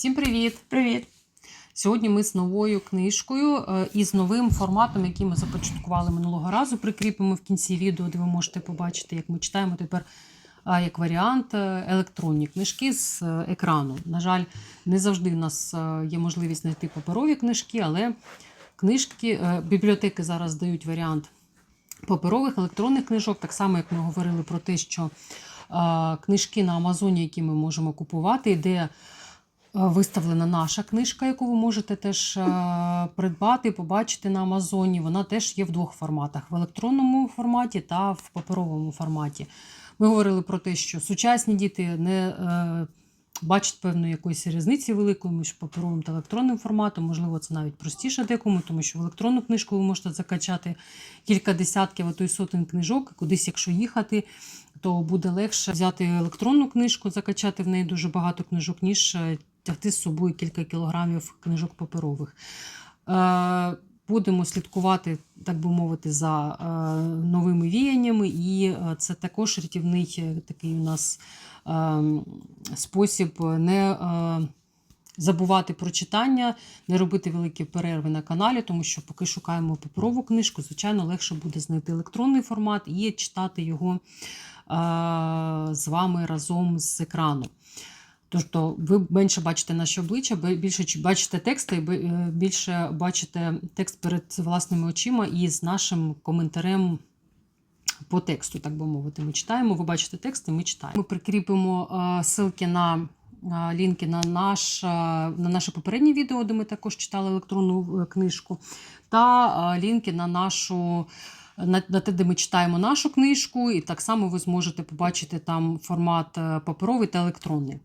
Всім привіт! Привіт. Сьогодні ми з новою книжкою е, і з новим форматом, який ми започаткували минулого разу. Прикріпимо в кінці відео, де ви можете побачити, як ми читаємо тепер як варіант е, електронні книжки з е, екрану. На жаль, не завжди в нас є можливість знайти паперові книжки, але книжки, бібліотеки зараз дають варіант паперових електронних книжок, так само як ми говорили про те, що книжки на Амазоні, які ми можемо купувати, де виставлена наша книжка, яку ви можете теж е, придбати, побачити на Амазоні. Вона теж є в двох форматах: в електронному форматі та в паперовому форматі. Ми говорили про те, що сучасні діти не е, бачать певної якоїсь різниці великої між паперовим та електронним форматом. Можливо, це навіть простіше декому, тому що в електронну книжку ви можете закачати кілька десятків, а то й сотень книжок. Кудись, якщо їхати, то буде легше взяти електронну книжку, закачати в неї дуже багато книжок, ніж е, тягти з собою кілька кілограмів книжок паперових. Е, Будемо слідкувати, так би мовити, за е, новими віяннями, і е, це також рятівний такий у нас спосіб не забувати про читання, не робити великі перерви на каналі, тому що поки шукаємо паперову книжку, звичайно, легше буде знайти електронний формат і читати його з вами разом з екрану. Тож то ви менше бачите наші обличчя, більше бачите тексти, і е, більше бачите текст перед власними очима і з нашим коментарем по тексту, так би мовити. Ми читаємо, ви бачите текст, і ми читаємо. Ми прикріпимо е, ссылки на е, лінки на, наш, на наше попереднє відео, де ми також читали електронну книжку, та лінки на нашу. На, те, де ми читаємо нашу книжку, і так само ви зможете побачити там формат е, паперовий та електронний.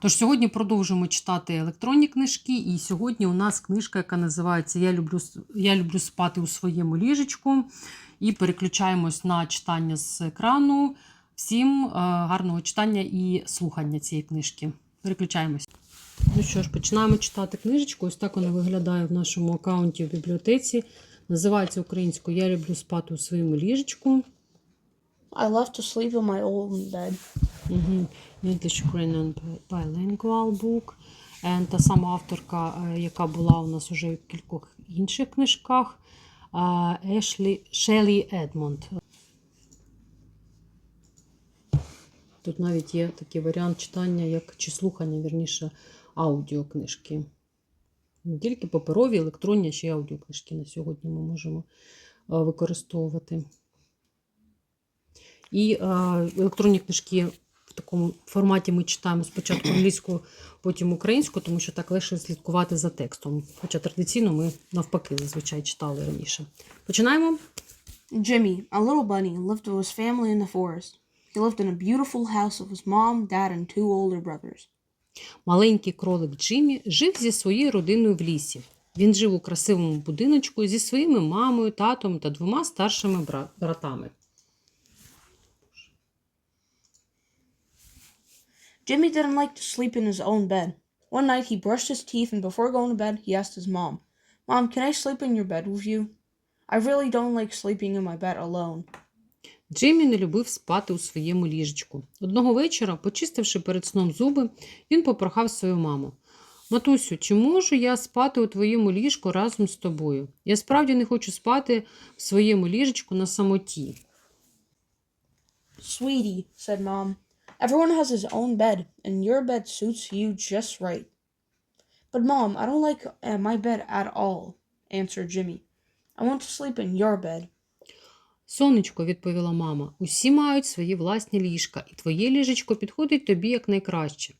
Тож сьогодні продовжуємо читати електронні книжки, і сьогодні у нас книжка, яка називається Я люблю, Я люблю спати у своєму ліжечку. І переключаємось на читання з екрану. Всім е, гарного читання і слухання цієї книжки. Переключаємось. Ну що ж, починаємо читати книжечку. Ось так вона виглядає в нашому аккаунті в бібліотеці. Називається українською Я люблю спати у своєму ліжечку. I love to sleep in my old bed. Угу. English Ukrainian Bilingual Book. And та сама авторка, е, яка була у нас уже в кількох інших книжках, е, Ешлі Шелі Едмонд. Тут навіть є такий варіант читання, як чи слухання, вірніше, аудіокнижки. Не тільки паперові, електронні, а ще й аудіокнижки на сьогодні ми можемо е, використовувати. І е, електронні книжки в такому форматі ми читаємо спочатку англійську, потім українську, тому що так легше слідкувати за текстом. Хоча традиційно ми навпаки зазвичай читали раніше. Починаємо. Jimmy, a little bunny, lived with his family in the forest. He lived in a beautiful house with his mom, dad, and two older brothers. Маленький кролик Джиммі жив зі своєю родиною в лісі. Він жив у красивому будиночку зі своїми мамою, татом та двома старшими братами. Jimmy didn't like to sleep in his own bed. One night he brushed his teeth and before going to bed, he asked his mom, Mom, can I sleep in your bed with you? I really don't like sleeping in my bed alone. Джиммі не любив спати у своєму ліжечку. Одного вечора, почистивши перед сном зуби, він попрохав свою маму. Матусю, чи можу я спати у твоєму ліжку разом з тобою? Я справді не хочу спати в своєму ліжечку на самоті. Sweetie, said Mom, everyone has his own bed, and your bed suits you just right. But, Mom, I don't like uh, my bed at all, answered Jimmy. I want to sleep in your bed. Сонечко, відповіла мама, усі мають свої власні ліжка, і твоє ліжечко підходить тобі якнайкраще.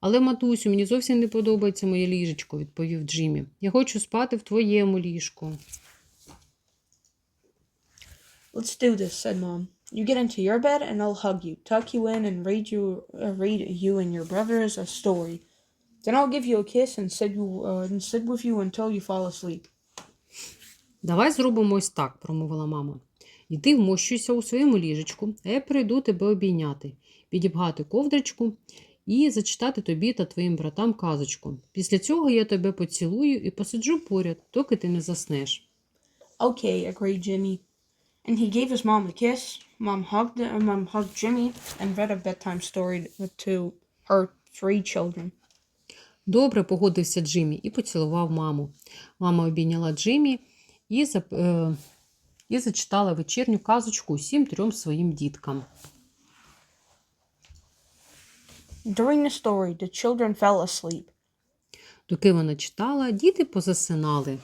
Але, матусю, мені зовсім не подобається моє ліжечко, відповів Джиммі. Я хочу спати в твоєму ліжку. Let's do this, said Mom. You get into your bed, and I'll hug you, tuck you in, and read you, uh, read you and your brothers a story. Then I'll give you a kiss and sit, you, uh, and sit with you until you fall asleep. Давай зробимо ось так, промовила мама. Йди вмощуйся у своєму ліжечку, а я прийду тебе обійняти, підібгати ковдричку і зачитати тобі та твоїм братам казочку. Після цього я тебе поцілую і посиджу поряд, доки ти не заснеш. Okay, agreed Jimmy. And he gave his mom a kiss. Mom hugged uh, Mom hugged Jimmy and read a bedtime story to her three children. Добре, погодився Джиммі і поцілував маму. Мама обійняла Джиммі і, зап... е... і зачитала вечірню казочку усім трьом своїм діткам. During the story, the children fell asleep. Доки вона читала, діти позасинали.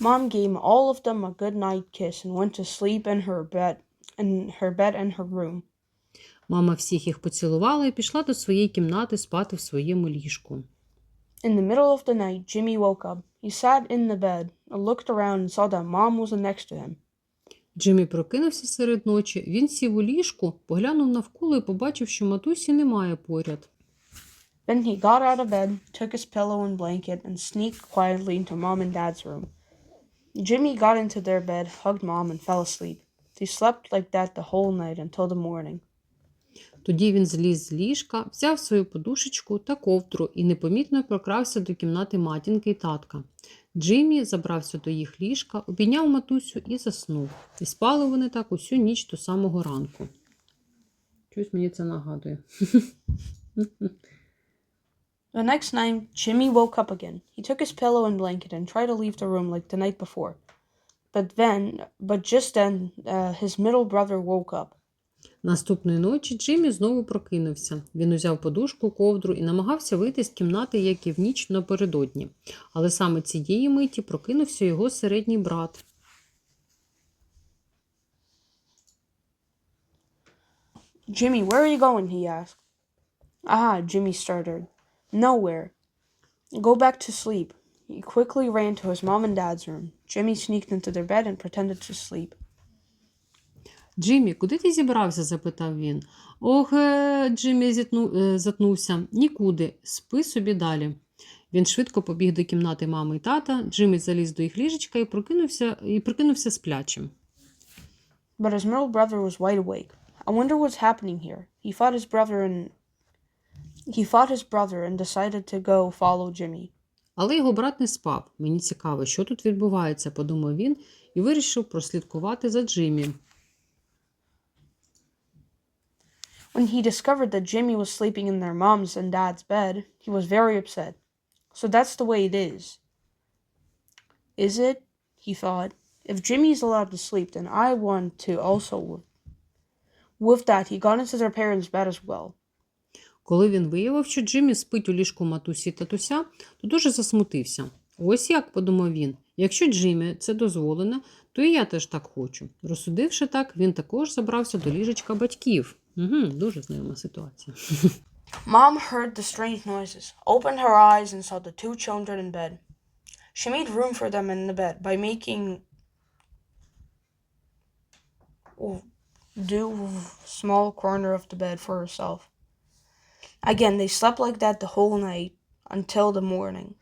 Mom gave all of them a good night kiss and went to sleep in her bed in her bed in her room. Мама всіх їх поцілувала і пішла до своєї кімнати спати в своєму ліжку. In the middle of the night, Jimmy woke up. He sat in the bed, looked around, and saw that Mom wasn't next to him. Джиммі прокинувся серед ночі. Він сів у ліжку, поглянув навколо і побачив, що матусі немає поряд. Then he got out of bed, took his pillow and blanket, and sneaked quietly into Mom and Dad's room. Jimmy got into their bed, hugged Mom, and fell asleep. They slept like that the whole night until the morning. Тоді він зліз з ліжка, взяв свою подушечку та ковдру і непомітно прокрався до кімнати матінки й татка. Джиммі забрався до їх ліжка, обійняв матусю і заснув. І спали вони так усю ніч до самого ранку. Щось мені це нагадує. The next night, Jimmy woke up again. He took his pillow and blanket and tried to leave the room like the night before. But then, but just then, uh, his middle brother woke up. Наступної ночі Джиммі знову прокинувся. Він узяв подушку, ковдру і намагався вийти з кімнати, як і в ніч напередодні. Але саме цієї миті прокинувся його середній брат. Jimmy, where are you going? he asked. Ah, Jimmy stuttered. Nowhere. Go back to sleep. He quickly ran to his mom and dad's room. Jimmy sneaked into their bed and pretended to sleep. Джиммі, куди ти зібрався? запитав він. Ох, е, Джиммі зітну, е, затнувся. Нікуди. Спи собі далі. Він швидко побіг до кімнати мами і тата. Джиммі заліз до їх ліжечка і прокинувся, і прикинувся сплячим. But his middle brother was wide awake. I wonder what's happening here. He fought his brother and he fought his brother and decided to go follow Jimmy. Але його брат не спав. Мені цікаво, що тут відбувається, подумав він і вирішив прослідкувати за Джиммі. When he discovered that Jimmy was sleeping in their mom's and dad's bed, he was very upset. So that's the way it is. Is it? He thought. If Jimmy's allowed to sleep, then I want to also. With that, he got into their parents' bed as well. Коли він виявив, що Джиммі спить у ліжку матусі татуся, то дуже засмутився. Ось як, подумав він, якщо Джиммі це дозволено, то і я теж так хочу. Розсудивши так, він також забрався до ліжечка батьків. Угу, дуже знайома ситуація. Mom heard the strange noises, opened her eyes, and saw the two children in bed. She made room for them in the bed by making do small corner of the bed for herself. Again, they slept like that the whole night until the morning.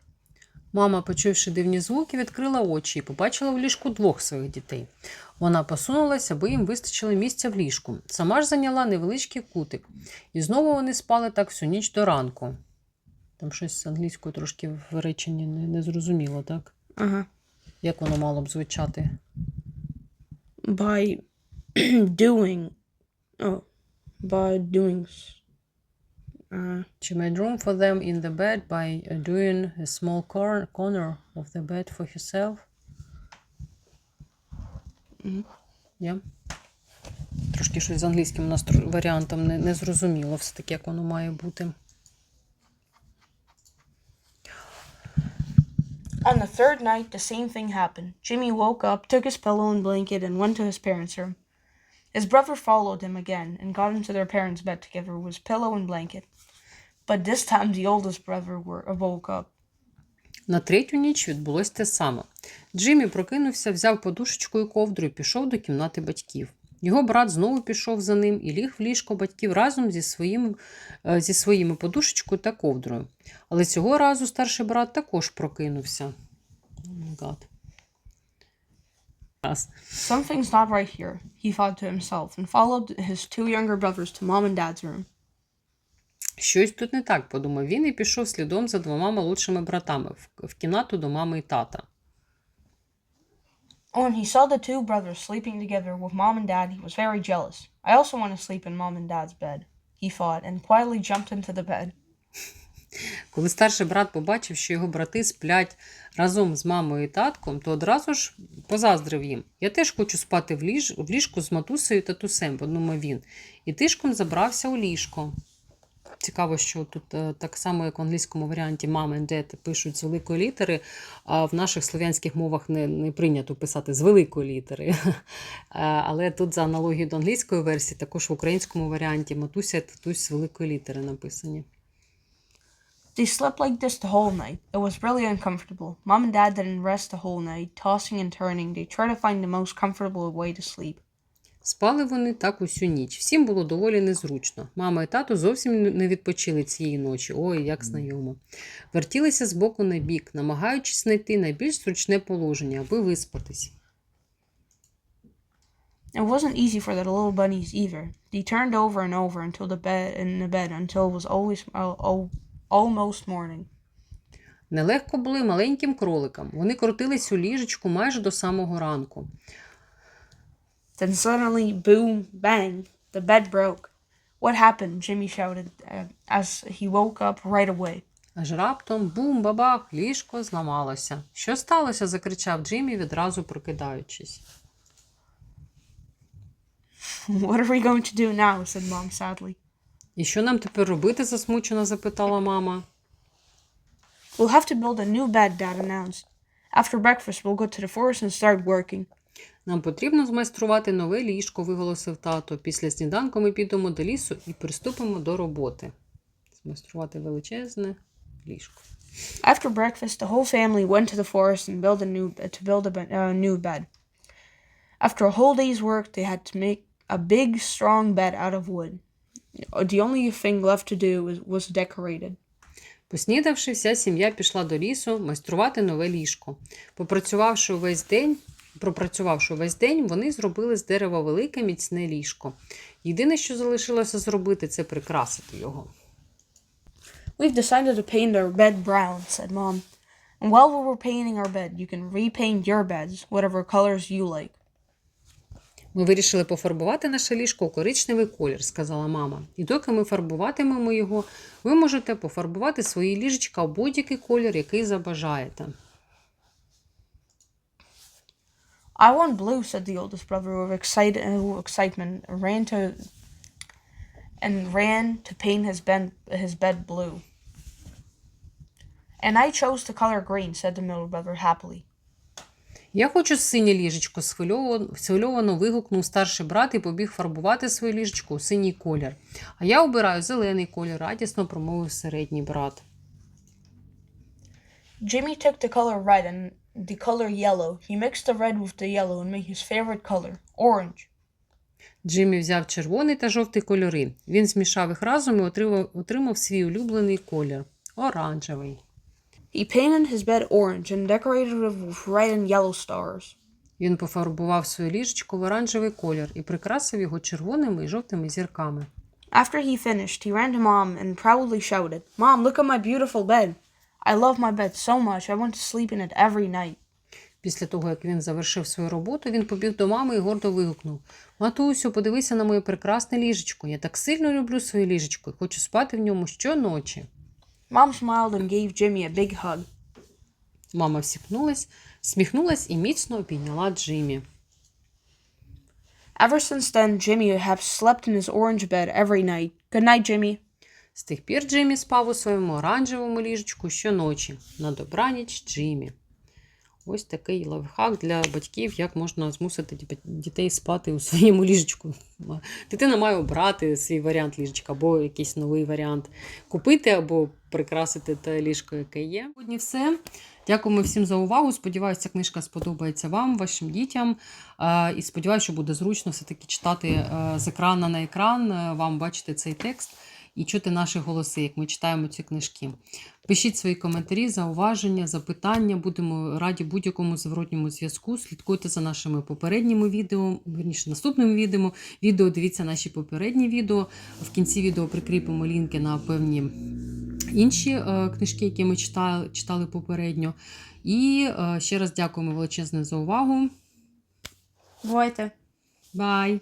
Мама, почувши дивні звуки, відкрила очі і побачила в ліжку двох своїх дітей. Вона посунулася, аби їм вистачило місця в ліжку. Сама ж зайняла невеличкий кутик. І знову вони спали так всю ніч до ранку. Там щось з англійською трошки в реченні не, не зрозуміло, так? Uh-huh. Як воно мало б звучати? By doing. Oh. By doing. s- Uh, She made room for them in the bed by uh, doing a small cor- corner of the bed for herself. Мгм. Yeah. Трошки щось з англійським у нас тр- варіантом не, не зрозуміло все-таки, як воно має бути. On the third night, the same thing happened. Jimmy woke up, took his pillow and blanket, and went to his parents' room. His brother followed him again and got into their parents' bed together with his pillow and blanket. But this time, the oldest brother woke up. На третю ніч відбулось те саме. Джиммі прокинувся, взяв подушечку і ковдру і пішов до кімнати батьків. Його брат знову пішов за ним і ліг в ліжко батьків разом зі, своїм, е, зі своїми подушечкою та ковдрою. Але цього разу старший брат також прокинувся. Oh. Something's not right here, he thought to himself, and followed his two younger brothers to mom and dad's room. Щось тут не так, подумав він і пішов слідом за двома молодшими братами в, кімнату до мами і тата. When he saw the two brothers sleeping together with mom and dad, he was very jealous. I also want to sleep in mom and dad's bed. he thought, and quietly jumped into the bed. Коли старший брат побачив, що його брати сплять разом з мамою і татком, то одразу ж позаздрив їм. Я теж хочу спати в, ліж... в ліжку з матусею та татусем, подумав він, і тишком забрався у ліжко. Цікаво, що тут е, так само, як в англійському варіанті мама і дед пишуть з великої літери, а в наших слов'янських мовах не, не прийнято писати з великої літери. Е, Але тут, за аналогією до англійської версії, також в українському варіанті матуся і татусь з великої літери написані. They slept like this the whole night. It was really uncomfortable. Mom and Dad didn't rest the whole night, tossing and turning. They tried to find the most comfortable way to sleep. Спали вони так усю ніч. Всім було доволі незручно. Мама і тато зовсім не відпочили цієї ночі. Ой, як знайомо. Вертілися з боку на бік, намагаючись знайти найбільш зручне положення, аби виспатись. It wasn't easy for the little bunnies either. They turned over and over until the bed in the bed until it was always uh, almost morning. Нелегко було й маленьким кроликам. Вони крутились у ліжечку майже до самого ранку. Then suddenly, boom, bang, the bed broke. What happened? Jimmy shouted uh, as he woke up right away. Аж раптом бум-бабах, ліжко зламалося. Що сталося? закричав Джиммі, відразу прокидаючись. what are we going to do now? said Mom sadly. І що нам тепер робити? засмучено запитала мама. We'll have to build a new bed, Dad announced. After breakfast, we'll go to the forest and start working. Нам потрібно змайструвати нове ліжко, виголосив тато. Після сніданку ми підемо до лісу і приступимо до роботи. Змайструвати величезне ліжко. After breakfast, the whole family went to the forest and built a new to build a uh, new bed. After a whole day's work, they had to make a big, strong bed out of wood. The only thing left to do was, was decorate it. Поснідавши, вся сім'я пішла до лісу майструвати нове ліжко. Попрацювавши увесь день, пропрацювавши увесь день, вони зробили з дерева велике міцне ліжко. Єдине, що залишилося зробити, це прикрасити його. We've decided to paint our bed brown, said Mom. And while we were painting our bed, you can repaint your beds, whatever colors you like. Ми вирішили пофарбувати наше ліжко у коричневий колір, сказала мама. І доки ми фарбуватимемо його, ви можете пофарбувати свої ліжечка у будь-який колір, який забажаєте. I want blue, said the oldest brother with excited uh, excitement, ran to and ran to paint his bed his bed blue. And I chose the color green, said the middle brother happily. Я хочу синє ліжечко, схвильовано, схвильовано вигукнув старший брат і побіг фарбувати своє ліжечко у синій колір. А я обираю зелений колір, радісно промовив середній брат. Jimmy took the color red and the color yellow. He mixed the red with the yellow and made his favorite color, orange. Джиммі взяв червоний та жовтий кольори. Він змішав їх разом і отримав, отримав свій улюблений колір оранжевий. He painted his bed orange and decorated it with red and yellow stars. Він пофарбував своє ліжечко в оранжевий колір і прикрасив його червоними і жовтими зірками. After he finished, he ran to Mom and proudly shouted, Mom, look at my beautiful bed. I love my bed so much, I want to sleep in it every night. Після того, як він завершив свою роботу, він побіг до мами і гордо вигукнув: Матусю, подивися на моє прекрасне ліжечко. Я так сильно люблю своє ліжечко і хочу спати в ньому щоночі. Mom smiled and gave Jimmy a big hug. Мама всіпнулась, сміхнулась і міцно обійняла Джиммі. Ever since then, Jimmy has slept in his orange bed every night. Good night, Jimmy. З тих пір Джиммі спав у своєму оранжевому ліжечку щоночі. На добраніч Джиммі. Ось такий лайфхак для батьків, як можна змусити дітей спати у своєму ліжечку. Дитина має обрати свій варіант ліжечка або якийсь новий варіант купити або прикрасити те ліжко, яке є. Сьогодні все. Дякуємо всім за увагу. Сподіваюся, ця книжка сподобається вам, вашим дітям. І сподіваюся, що буде зручно все-таки читати е, з екрана на екран, е, вам бачити цей текст і чути наші голоси, як ми читаємо ці книжки. Пишіть свої коментарі, зауваження, запитання. Будемо раді будь-якому зворотньому зв'язку. Слідкуйте за нашими попередніми відео, верніше наступними відео. Відео дивіться наші попередні відео. В кінці відео прикріпимо лінки на певні інші е, книжки, які ми читали, читали попередньо. І е, ще раз дякуємо величезне за увагу. Бувайте. Бай!